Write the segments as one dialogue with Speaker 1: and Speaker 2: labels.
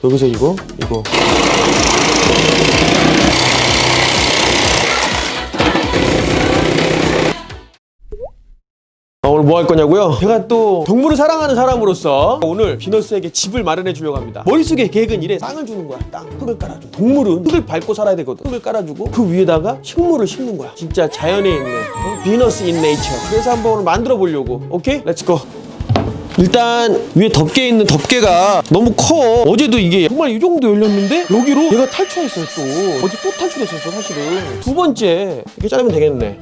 Speaker 1: 여기서 이거 이거 아, 오늘 뭐 할 거냐고요? 제가 또 동물을 사랑하는 사람으로서 오늘 비너스에게 집을 마련해 주려고 합니다. 머릿속에 계획은 이래 땅을 주는 거야. 땅, 흙을 깔아줘. 동물은 흙을 밟고 살아야 되거든. 흙을 깔아주고 그 위에다가 식물을 심는 거야. 진짜 자연에 있는 어? 비너스 인 네이처. 그래서 한번 오늘 만들어 보려고. 오케이? 렛츠고. 일단 위에 덮개 있는 덮개가 너무 커. 어제도 이게 정말 이 정도 열렸는데 여기로 얘가 탈출했어요 또. 어제 또 탈출했었어 사실은. 두 번째 이렇게 자르면 되겠네.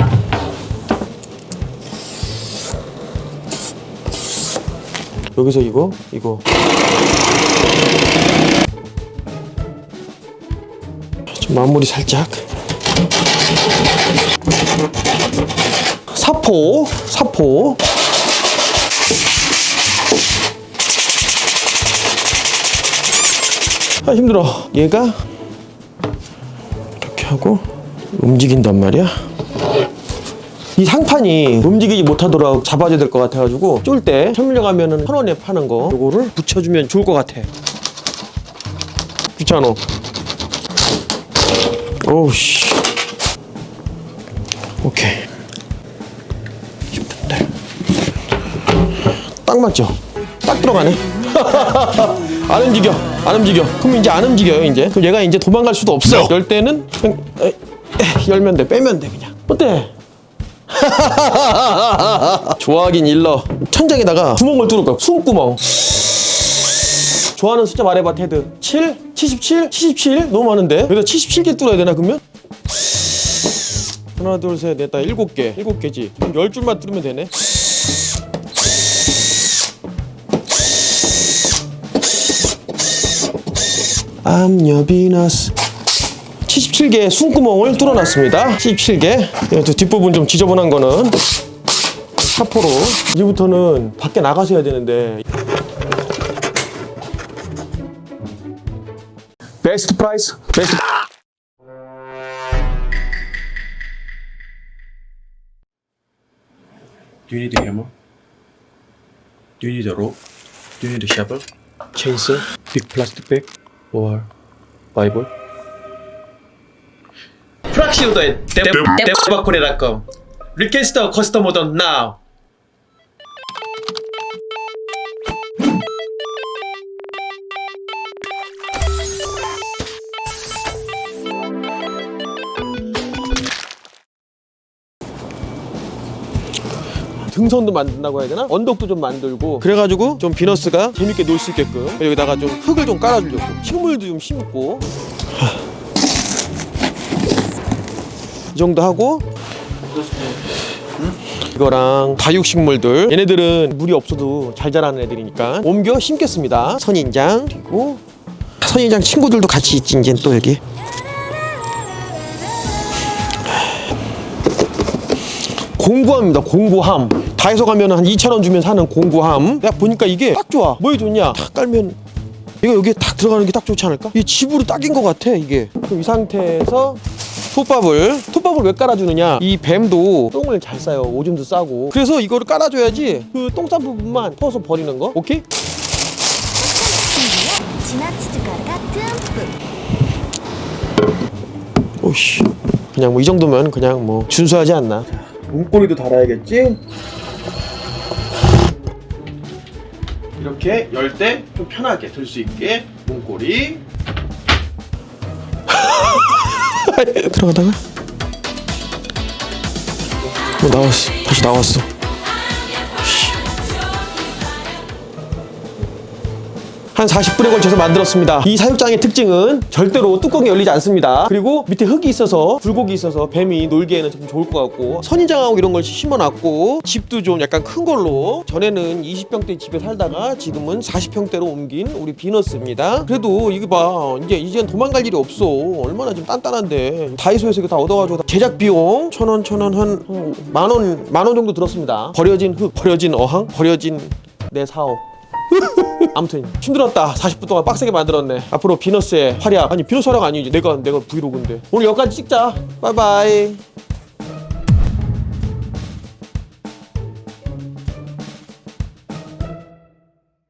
Speaker 1: 여기서 이거 이거 좀 마무리 살짝 사포 사포 아 힘들어. 얘가 이렇게 하고 움직인단 말이야. 이 상판이 움직이지 못하도록 잡아줘야 될 것 같아가지고 쫄때 천밀려 가면은 천 원에 파는 거. 요거를 붙여주면 좋을 것 같아. 귀찮아. 오우씨. 오케이. 10분들 딱 맞죠? 딱 들어가네. 안 움직여 안 움직여. 그럼 이제 안 움직여요 이제. 그럼 얘가 이제 도망갈 수도 없어. 열 때는 그냥 에, 에, 열면 돼 빼면 돼 그냥. 어때? 좋아하긴 일러. 천장에다가 구멍을 뚫을 거야. 숨구멍. 좋아하는 숫자 말해봐 테드. 7? 77? 77? 너무 많은데? 여기다 77개 뚫어야 되나 그러면? 하나 둘 셋 넷 다 일곱 개. 일곱 개지. 그럼 열 줄만 뚫으면 되네 암녀 비너스. 77개 숨구멍을 뚫어놨습니다. 77개. 또 뒷부분 좀 지저분한 거는 사포로. 이제부터는 밖에 나가서 해야 되는데. 베스트 프라이스. 베스트.
Speaker 2: Do you need a hammer? Do you need a rope? Do you need a shovel?
Speaker 1: 체인스 빅 or 바이블 프락시오더의 데바코레닷컴 리퀘스터 커스텀 오더 나우 등선도 만든다고 해야 되나? 언덕도 좀 만들고 그래가지고 좀 비너스가 재밌게 놀 수 있게끔 여기다가 좀 흙을 좀 깔아주려고 식물도 좀 심고 하. 이 정도 하고 이거랑 다육식물들 얘네들은 물이 없어도 잘 자라는 애들이니까 옮겨 심겠습니다 선인장 그리고 선인장 친구들도 같이 있지 이제 또 여기 공구함입니다. 공구함. 다해서 가면 한 2,000원 주면 사는 공구함. 내가 보니까 이게 딱 좋아. 뭐에 좋냐? 딱 깔면 이거 여기에 딱 들어가는 게 딱 좋지 않을까? 이 집으로 딱인 것 같아 이게. 그럼 이 상태에서 톱밥을 톱밥을 왜 깔아주느냐? 이 뱀도 똥을 잘 싸요. 오줌도 싸고. 그래서 이거를 깔아줘야지 그 똥 싼 부분만 퍼서 버리는 거. 오케이? 오씨. 그냥 뭐 이 정도면 그냥 뭐 준수하지 않나? 문고리도 달아야겠지? 이렇게 열 때 좀 편하게 들 수 있게 문고리. 들어가다가? 어, 나왔어? 다시 나왔어 한 40분에 걸쳐서 만들었습니다. 이 사육장의 특징은 절대로 뚜껑이 열리지 않습니다. 그리고 밑에 흙이 있어서 굴곡이 있어서 뱀이 놀기에는 좀 좋을 것 같고 선인장하고 이런 걸 심어놨고 집도 좀 약간 큰 걸로 전에는 20평대 집에 살다가 지금은 40평대로 옮긴 우리 비너스입니다. 그래도 이거 봐 이제 이젠 도망갈 일이 없어. 얼마나 좀 단단한데 다이소에서 이거 다 얻어가지고 제작 비용 천 원 천 원 한 만원 만 원 정도 들었습니다. 버려진 흙, 버려진 어항, 버려진 내 사업. 아무튼 힘들었다. 40분 동안 빡세게 만들었네. 앞으로 비너스의 활약. 아니 비너스 활약 아니지. 내가 내가 브이로그인데. 오늘 여기까지 찍자. 바이바이